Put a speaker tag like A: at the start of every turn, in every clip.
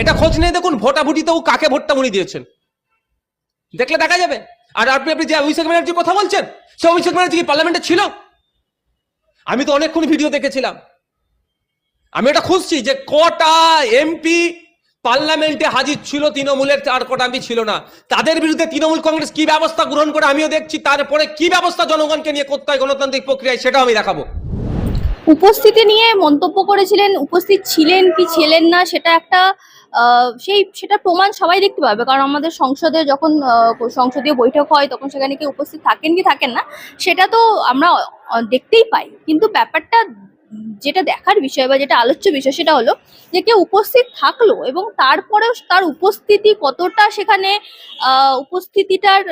A: এটা খোঁজ নিয়ে দেখুন ভোটাভুটিতেও কাকে ভোটটা উনি দিয়েছেন। দেখলে দেখা যাবে। আর আপনি আপনি যে অভিষেক ব্যানার্জির কথা বলছেন, সে অভিষেক ব্যানার্জি কি পার্লামেন্টে ছিল? আমি তো অনেকক্ষণ ভিডিও দেখেছিলাম। আমি এটা খুঁজছি যে কটা এমপি পার্লামেন্টে হাজির ছিল তৃণমূলের, আর কটা এমপি ছিল না। তাদের বিরুদ্ধে তৃণমূল কংগ্রেস কি ব্যবস্থা গ্রহণ করে আমিও দেখছি, তারপরে কি ব্যবস্থা জনগণকে নিয়ে করতে হয় গণতান্ত্রিক প্রক্রিয়ায়, সেটাও আমি দেখাবো।
B: উপস্থিতি নিয়ে মন্তব্য করেছিলেন, উপস্থিত ছিলেন কি ছিলেন না, সেটা একটা সেই সেটা প্রমাণ সবাই দেখতে পাবে। কারণ আমাদের সংসদে যখন সংসদীয় বৈঠক হয়, তখন সেখানে কি উপস্থিত থাকেন কি থাকেন না, সেটা তো আমরা দেখতেই পাই। কিন্তু ব্যাপারটা যেটা দেখার বিষয় বা যেটা আলোচ্য বিষয় সেটা হলো যে কেউ উপস্থিত থাকল এবং তারপরেও তার উপস্থিতি কতটা সেখানে উপস্থিতিটার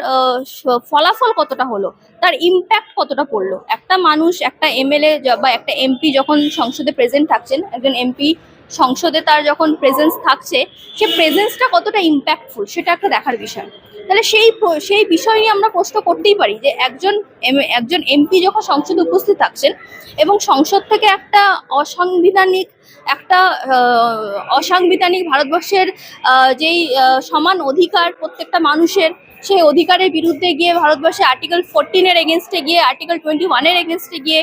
B: ফলাফল কতটা হলো, তার ইম্প্যাক্ট কতটা পড়ল। একটা মানুষ, একটা এমএলএ বা একটা এমপি যখন সংসদে প্রেজেন্ট থাকছেন, একজন এমপি সংসদে তার যখন প্রেজেন্স থাকছে, সে প্রেজেন্সটা কতটা ইম্প্যাক্টফুল সেটা একটা দেখার বিষয়। তাহলে সেই সেই বিষয় নিয়ে আমরা প্রশ্ন করতেই পারি যে একজন একজন এমপি যখন সংসদে উপস্থিত থাকছেন এবং সংসদ থেকে একটা অসাংবিধানিক একটা অসাংবিধানিক ভারতবর্ষের যেই সমান অধিকার প্রত্যেকটা মানুষের সেই অধিকারের বিরুদ্ধে গিয়ে ভারতবর্ষে আর্টিকেল ফোরটিনের এগেনস্টে গিয়ে আর্টিকেল টোয়েন্টি ওয়ানের এগেনস্টে গিয়ে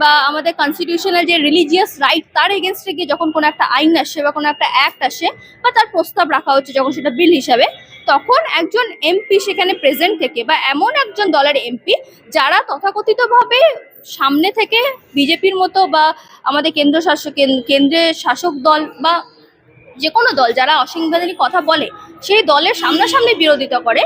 B: বা আমাদের কনস্টিটিউশনাল যে রিলিজিয়াস রাইট তার এগেনস্টে গিয়ে যখন কোনো একটা আইন আসে বা কোনো একটা অ্যাক্ট আসে বা তার প্রস্তাব রাখা হচ্ছে যখন সেটা বিল হিসাবে, তখন একজন এমপি সেখানে প্রেজেন্ট থেকে বা এমন একজন দলের এমপি যারা তথাকথিতভাবে সামনে থেকে বিজেপির মতো বা আমাদের কেন্দ্র শাসক কেন্দ্রের শাসক দল বা যে কোনো দল যারা অসাংবিধানিক কথা বলে সেই দলের সামনাসামনি বিরোধিতা করে।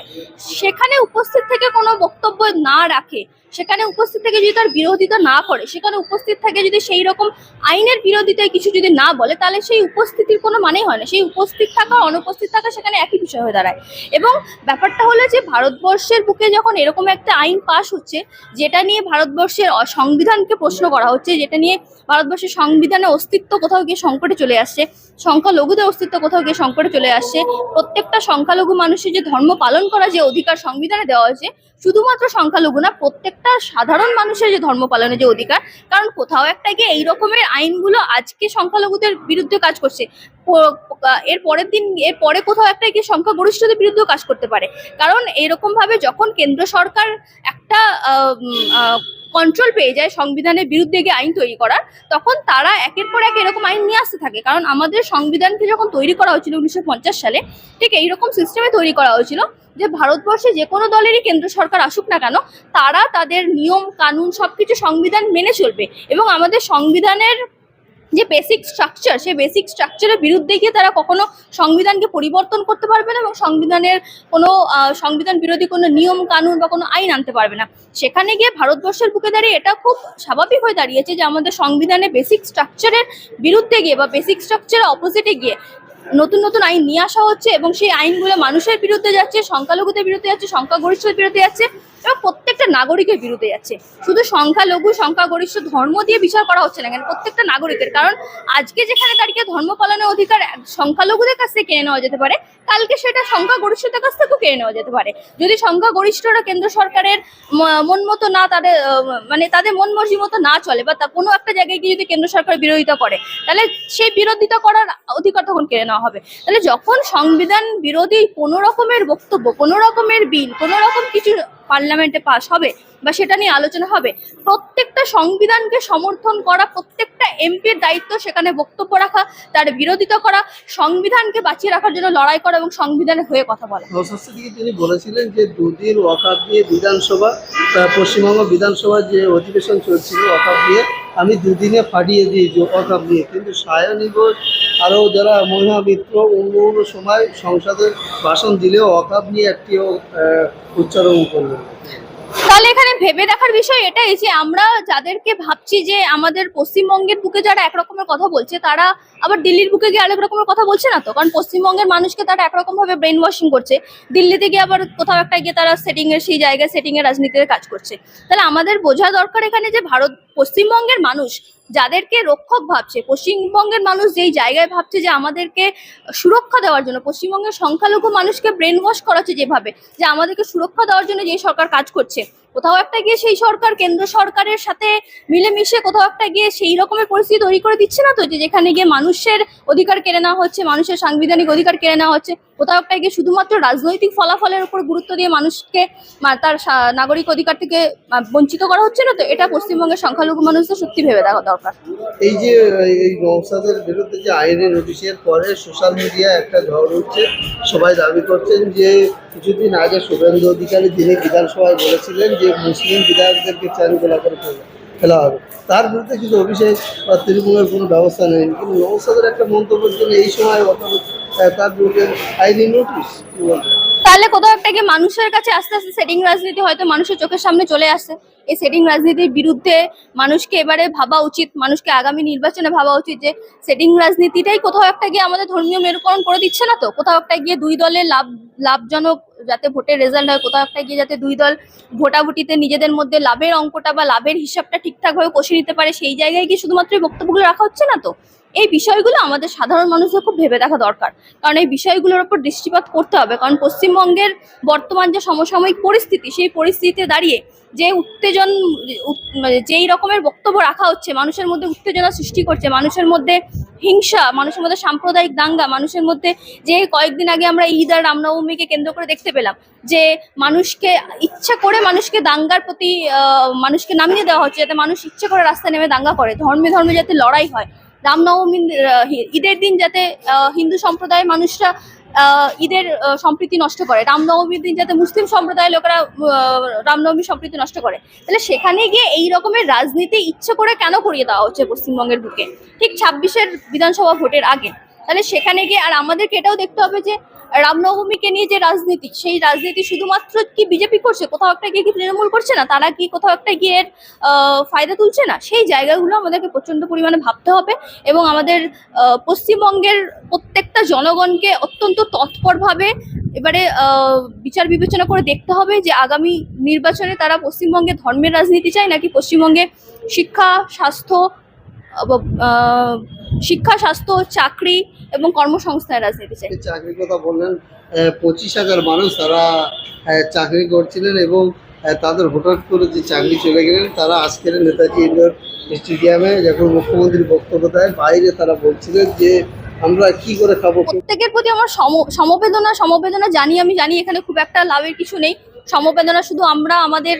B: সেখানে উপস্থিত থেকে কোনো বক্তব্য না রাখে। সেখানে উপস্থিত থেকে যদি তার বিরোধিতা না করে, সেখানে উপস্থিত থেকে যদি সেই রকম আইনের বিরোধিতায় কিছু যদি না বলে, তাহলে সেই উপস্থিতির কোনো মানেই হয় না। সেই উপস্থিত থাকা, অনুপস্থিত থাকা সেখানে একই বিষয় হয়ে দাঁড়ায়। এবং ব্যাপারটা হলো যে, ভারতবর্ষের বুকে যখন এরকম একটা আইন পাশ হচ্ছে, যেটা নিয়ে ভারতবর্ষের সংবিধানকে প্রশ্ন করা হচ্ছে, যেটা নিয়ে ভারতবর্ষের সংবিধানের অস্তিত্ব কোথাও গিয়ে সংকটে চলে আসছে, সংখ্যালঘুদের অস্তিত্ব কোথাও গিয়ে সংকটে চলে আসছে প্রত্যেকটা সংখ্যালঘু মানুষের যে ধর্ম পালন করা যে অধিকার সংবিধানে দেওয়া হয়েছে, শুধুমাত্র সংখ্যালঘু না, প্রত্যেকটা সাধারণ মানুষের যে ধর্ম পালনের যে অধিকার, কারণ কোথাও একটা গিয়ে এই রকমের আইনগুলো আজকে সংখ্যালঘুদের বিরুদ্ধে কাজ করছে। এর পরের দিন, এর পরে কোথাও একটা গিয়ে সংখ্যাগরিষ্ঠদের বিরুদ্ধেও কাজ করতে পারে। কারণ এরকম ভাবে যখন কেন্দ্র সরকার একটা কন্ট্রোল পেয়ে যায় সংবিধানের বিরুদ্ধে গিয়ে আইন তৈরি করার, তখন তারা একের পর এক এরকম আইন নিয়ে আসতে থাকে। কারণ আমাদের সংবিধানকে যখন তৈরি করা হয়েছিল উনিশশো পঞ্চাশ সালে, ঠিক এইরকম সিস্টেমে তৈরি করা হয়েছিল যে ভারতবর্ষে যে কোনো দলেরই কেন্দ্র সরকার আসুক না কেন, তারা তাদের নিয়ম, কানুন সবকিছু সংবিধান মেনে চলবে। এবং আমাদের সংবিধানের যে বেসিক স্ট্রাকচার সেই বেসিক স্ট্রাকচারের বিরুদ্ধে গিয়ে তারা কখনো সংবিধানকে পরিবর্তন করতে পারবে না এবং সংবিধানের কোনো সংবিধান বিরোধী কোনো নিয়ম, কানুন বা কোনো আইন আনতে পারবে না। সেখানে গিয়ে ভারতবর্ষের বুকে দাঁড়িয়ে এটা খুব স্বাভাবিক হয়ে দাঁড়িয়েছে যে আমাদের সংবিধানে বেসিক স্ট্রাকচারের বিরুদ্ধে গিয়ে বা বেসিক স্ট্রাকচারের অপোজিটে গিয়ে নতুন নতুন আইন নিয়ে আসা হচ্ছে এবং সেই আইনগুলো মানুষের বিরুদ্ধে যাচ্ছে, সংখ্যালঘুদের বিরুদ্ধে যাচ্ছে, সংখ্যাগরিষ্ঠদের বিরুদ্ধে যাচ্ছে এবং প্রত্যেকটা নাগরিকের বিরুদ্ধে যাচ্ছে। শুধু সংখ্যালঘু, সংখ্যাগরিষ্ঠ ধর্ম দিয়ে বিচার করা হচ্ছে না কেন? প্রত্যেকটা নাগরিকের। কারণ আজকে যেখানে দাঁড়িয়ে ধর্ম পালনের অধিকার সংখ্যালঘুদের কাছ থেকে কেড়ে নেওয়া যেতে পারে, কালকে সেটা সংখ্যাগরিষ্ঠদের কাছ থেকেও কেড়ে নেওয়া যেতে পারে। যদি সংখ্যাগরিষ্ঠরা কেন্দ্র সরকারের মন মতো না তাদের মানে তাদের মন মর্জি মতো না চলে বা কোনো একটা জায়গায় গিয়ে যদি কেন্দ্র সরকার বিরোধিতা করে, তাহলে সেই বিরোধিতা করার অধিকার তখন কেড়ে নেওয়া হবে। তাহলে যখন সংবিধান বিরোধী কোনো রকমের বক্তব্য, কোনো রকমের বিল, কোনো রকম কিছু পার্লামেন্টে পাস হবে বা সেটা নিয়ে আলোচনা হবে, প্রত্যেকটা সংবিধানকে সমর্থন করা, প্রত্যেকটা এমপির দায়িত্ব সেখানে বক্তব্য রাখা, তার বিরোধিতা করা, সংবিধানকে বাঁচিয়ে রাখার জন্য লড়াই করা এবং সংবিধানের হয়ে কথা বলা।
C: তিনি বলেছিলেন যে দুদিন ওয়াকাপ দিয়ে বিধানসভা পশ্চিমবঙ্গ বিধানসভার যে অধিবেশন চলছিল ওয়াকাপ নিয়ে আমি দুদিনে ফাটিয়ে দিয়েছি ওয়াকাপ নিয়ে কিন্তু সায়নী ঘোষ আরও যারা মহিমা মিত্র, অন্য অন্য সময় সংসদের ভাষণ দিলেও অকাব নিয়ে একটিও উচ্চারণ করলেন।
B: তাহলে এখানে ভেবে দেখার বিষয় এটাই যে আমরা যাদেরকে ভাবছি যে আমাদের পশ্চিমবঙ্গের বুকে যারা একরকমের কথা বলছে, তারা আবার দিল্লির বুকে গিয়ে আরেক রকমের কথা বলছে না তো? কারণ পশ্চিমবঙ্গের মানুষকে তারা একরকম ভাবে ব্রেন ওয়াশিং করছে। দিল্লিতে গিয়ে আবার কোথাও একটা গিয়ে তারা সেটিং এর সেই জায়গায় সেটিং এর রাজনীতিতে কাজ করছে। তাহলে আমাদের বোঝা দরকার এখানে যে ভারত, পশ্চিমবঙ্গের মানুষ যাদেরকে রক্ষক ভাবছে, পশ্চিমবঙ্গের মানুষ যেই জায়গায় ভাবছে যে আমাদেরকে সুরক্ষা দেওয়ার জন্য, পশ্চিমবঙ্গের সংখ্যালঘু মানুষকে ব্রেন ওয়াশ করাচ্ছে যেভাবে, যে আমাদেরকে সুরক্ষা দেওয়ার জন্য যে সরকার কাজ করছে কোথাও একটা গিয়ে সেই সরকার, কেন্দ্র সরকারের সাথে মিলেমিশে কোথাও একটা গিয়ে সেই রকমের পরিস্থিতি তৈরি করে দিচ্ছে না তো? যে যেখানে গিয়ে মানুষের অধিকার কেড়ে নেওয়া হচ্ছে, মানুষের সাংবিধানিক অধিকার কেড়ে নেওয়া হচ্ছে, কোথাও একটা গিয়ে শুধুমাত্র রাজনৈতিক ফলাফলের উপর গুরুত্ব দিয়ে মানুষকে তার নাগরিক অধিকার থেকে বঞ্চিত করা হচ্ছে না তো? এটা পশ্চিমবঙ্গের সংখ্যালঘু মানুষদের সত্যি ভেবে দেখা দরকার।
C: এই যে, এই নৌসাদের বিরুদ্ধে যে আইনি নোটিশের পরে সোশ্যাল মিডিয়ায় একটা ঝড় উঠছে, সবাই দাবি করছেন যে কিছুদিন আগে শুভেন্দু অধিকারী যিনি বিধানসভায় বলেছিলেন যে মুসলিম বিধায়কদেরকে চারুকলা করে ফেলা- ফেলা হবে তার বিরুদ্ধে কিন্তু অভিষেক বা তৃণমূলের কোনো ব্যবস্থা নেই কিন্তু নৌসাদের একটা মন্তব্যের জন্য এই সময় তার বিরুদ্ধে আইনি নোটিশ?
B: তাহলে কোথাও একটা গিয়ে মানুষের কাছে আস্তে আস্তে সেটিং রাজনীতি হয়তো মানুষের চোখের সামনে চলে আসে। এই সেটিং রাজনীতির বিরুদ্ধে মানুষকে এবারে ভাবা উচিত, মানুষকে আগামী নির্বাচনে ভাবা উচিত যে সেটিং রাজনীতিটাই কোথাও একটা গিয়ে আমাদের ধর্মীয় মেরুকরণ করে দিচ্ছে না তো? কোথাও একটা গিয়ে দুই দলের লাভ, লাভজনক যাতে ভোটের রেজাল্ট হয়, কোথাও একটা গিয়ে যাতে দুই দল ভোটাভুটিতে নিজেদের মধ্যে লাভের অঙ্কটা বা লাভের হিসাবটা ঠিকঠাকভাবে কষে নিতে পারে, সেই জায়গায় গিয়ে শুধুমাত্র বক্তব্যগুলো রাখা হচ্ছে না তো? এই বিষয়গুলো আমাদের সাধারণ মানুষদের খুব ভেবে দেখা দরকার। কারণ এই বিষয়গুলোর উপর দৃষ্টিপাত করতে হবে। কারণ পশ্চিমবঙ্গের বর্তমান যে সমসাময়িক পরিস্থিতি, সেই পরিস্থিতিতে দাঁড়িয়ে যে উত্তেজন মানে যেই রকমের বক্তব্য রাখা হচ্ছে, মানুষের মধ্যে উত্তেজনা সৃষ্টি করছে, মানুষের মধ্যে হিংসা, মানুষের মধ্যে সাম্প্রদায়িক দাঙ্গা, মানুষের মধ্যে যে কয়েকদিন আগে আমরা ঈদ আর রামনবমীকে কেন্দ্র করে দেখতে পেলাম, যে মানুষকে ইচ্ছা করে মানুষকে দাঙ্গার প্রতি মানুষকে নামিয়ে দেওয়া হচ্ছে, যাতে মানুষ ইচ্ছে করে রাস্তায় নেমে দাঙ্গা করে। ধর্মে ধর্মে যাতে লড়াই হয়। রামনবমী ঈদের দিন যাতে হিন্দু সম্প্রদায়ের মানুষরা ঈদের সম্প্রীতি নষ্ট করে। রামনবমীর দিন যাতে মুসলিম সম্প্রদায়ের লোকেরা রামনবমীর রামনবমী সম্প্রীতি নষ্ট করে। তাহলে সেখানে গিয়ে এই রকমের রাজনীতি ইচ্ছে করে কেন করিয়ে দেওয়া হচ্ছে পশ্চিমবঙ্গের বুকে? ঠিক ছাব্বিশের বিধানসভা ভোটের আগে। তাহলে সেখানে গিয়ে, আর আমাদেরকে এটাও দেখতে হবে যে রামনবমীকে নিয়ে যে রাজনীতি, সেই রাজনীতি শুধুমাত্র কি বিজেপি করছে? কোথাও একটা গিয়ে কি তৃণমূল করছে না? তারা কি কোথাও একটা গিয়ে ফায়দা তুলছে না? সেই জায়গাগুলো আমাদেরকে প্রচণ্ড পরিমাণে ভাবতে হবে এবং আমাদের পশ্চিমবঙ্গের প্রত্যেকটা জনগণকে অত্যন্ত তৎপরভাবে এবারে বিচার বিবেচনা করে দেখতে হবে যে আগামী নির্বাচনে তারা পশ্চিমবঙ্গে ধর্মের রাজনীতি চায় নাকি পশ্চিমবঙ্গে শিক্ষা, স্বাস্থ্য শিক্ষা স্বাস্থ্য চাকরি এবং কর্মসংস্থানের রাজনীতি চাই।
C: চাকরির কথা বললেন পঁচিশ হাজার মানুষ তারা চাকরি করছিলেন এবং তাদের হঠাৎ করে যে চাকরি চলে গেলেন তারা আজকের নেতাজি ইন্ডোর স্টেডিয়ামে যখন মুখ্যমন্ত্রী বক্তব্য দেয় বাইরে তারা বলছিলেন যে আমরা কি করে খাব?
B: প্রত্যেকের প্রতি আমার সম- সমবেদনা সমবেদনা জানি আমি জানি এখানে খুব একটা লাভের কিছু নেই। সমবেদনা শুধু আমরা আমাদের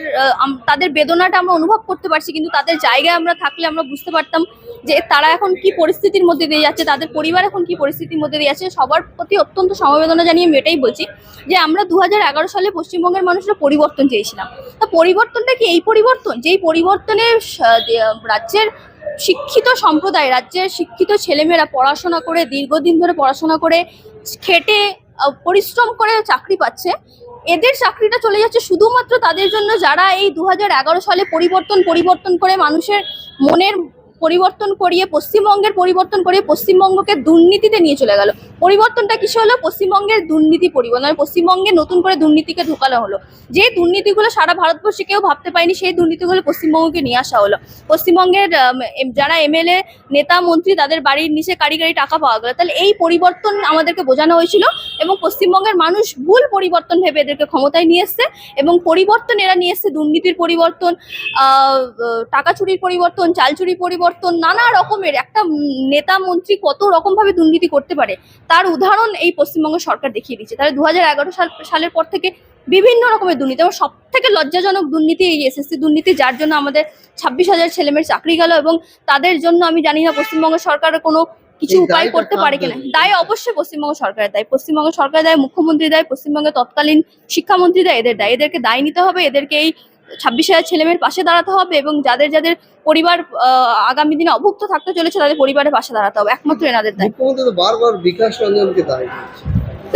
B: তাদের বেদনাটা আমরা অনুভব করতে পারছি, কিন্তু তাদের জায়গায় আমরা থাকলে আমরা বুঝতে পারতাম যে তারা এখন কি পরিস্থিতির মধ্যে দিয়ে যাচ্ছে, তাদের পরিবার এখন কি পরিস্থিতির মধ্যে দিয়ে যাচ্ছে। সবার প্রতি অত্যন্ত সমবেদনা জানিয়ে আমি এটাই বলছি যে আমরা দু হাজার এগারো সালে পশ্চিমবঙ্গের মানুষরা পরিবর্তন চেয়েছিলাম। তা পরিবর্তনটা কি এই পরিবর্তন? যেই পরিবর্তনে রাজ্যের শিক্ষিত সম্প্রদায়, রাজ্যের শিক্ষিত ছেলেমেয়েরা পড়াশোনা করে, দীর্ঘদিন ধরে পড়াশোনা করে, খেটে পরিশ্রম করে চাকরি পাচ্ছে এদের চাকরিটা চলে যাচ্ছে শুধুমাত্র তাদের জন্য যারা এই দু হাজার এগারো সালে পরিবর্তন পরিবর্তন করে মানুষের মনের পরিবর্তন করিয়ে, পশ্চিমবঙ্গের পরিবর্তন করিয়ে পশ্চিমবঙ্গকে দুর্নীতিতে নিয়ে চলে গেল। পরিবর্তনটা কিছু হলো? পশ্চিমবঙ্গের দুর্নীতি পরিবর্তন। মানে পশ্চিমবঙ্গে নতুন করে দুর্নীতিকে ঢোকানো হলো। যে দুর্নীতিগুলো সারা ভারতবর্ষে কেউ ভাবতে পারেনি, সেই দুর্নীতিগুলো পশ্চিমবঙ্গকে নিয়ে আসা হলো। পশ্চিমবঙ্গের যারা এমএলএ, নেতা, মন্ত্রী, তাদের বাড়ির নিচে কারি কারি টাকা পাওয়া গেল। তাহলে এই পরিবর্তন আমাদেরকে বোঝানো হয়েছিল এবং পশ্চিমবঙ্গের মানুষ ভুল পরিবর্তন ভেবে এদেরকে ক্ষমতায় নিয়ে এসছে এবং পরিবর্তন এরা নিয়ে এসছে। দুর্নীতির পরিবর্তন টাকা চুরির পরিবর্তন, চাল চুরির পরিবর্তন নানা রকমের একটা নেতা মন্ত্রী কত রকম ভাবে দুর্নীতি করতে পারে তার উদাহরণ এই পশ্চিমবঙ্গ সরকার দেখিয়ে দিচ্ছে তাহলে দু সাল সালের পর থেকে বিভিন্ন রকমের দুর্নীতি এবং সব থেকে লজ্জাজনক দুর্নীতি এই এসএসসি দুর্নীতি যার জন্য আমাদের ছাব্বিশ হাজার ছেলেমেয়ের চাকরি গেল এবং তাদের জন্য আমি জানি না পশ্চিমবঙ্গ সরকারের কোনো কিছু উপায় করতে পারে কিনা।
C: দায়?
B: দায় অবশ্যই পশ্চিমবঙ্গ সরকারের দায়। পশ্চিমবঙ্গ সরকারের দায় মুখ্যমন্ত্রী দায় পশ্চিমবঙ্গের তৎকালীন শিক্ষামন্ত্রী দায় এদের দায়। এদেরকে দায় নিতে হবে এদেরকে এই ছাব্বিশ হাজার ছেলেমেয়ের পাশে দাঁড়াতে হবে এবং যাদের যাদের পরিবার আগামী দিনে অভুক্ত থাকতে চলেছে তাদের পরিবারের পাশে দাঁড়াতে হবে। একমাত্র এনাদের
C: বারবার বিকাশ রঞ্জনকে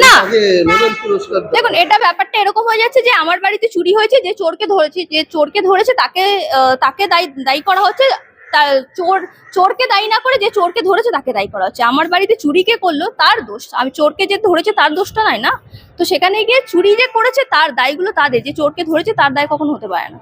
B: না। দেখুন এটা ব্যাপারটা এরকম হয়ে যাচ্ছে যে আমার বাড়িতে চুরি হয়েছে যে চোরকে ধরেছে যে চোরকে ধরেছে তাকে তাকে দায়ী দায়ী করা হচ্ছে। তার চোর, চোরকে দায়ী না করে যে চোরকে ধরেছে তাকে দায়ী করা হচ্ছে। আমার বাড়িতে চুরি কে করল তার দোষ। আমি চোরকে যে ধরেছে তার দোষটা নয় না? তো সেখানে গিয়ে চুরি যে করেছে তার দায়গুলো তাদের। যে চোরকে ধরেছে তার দায় কখনো হতে পারে না।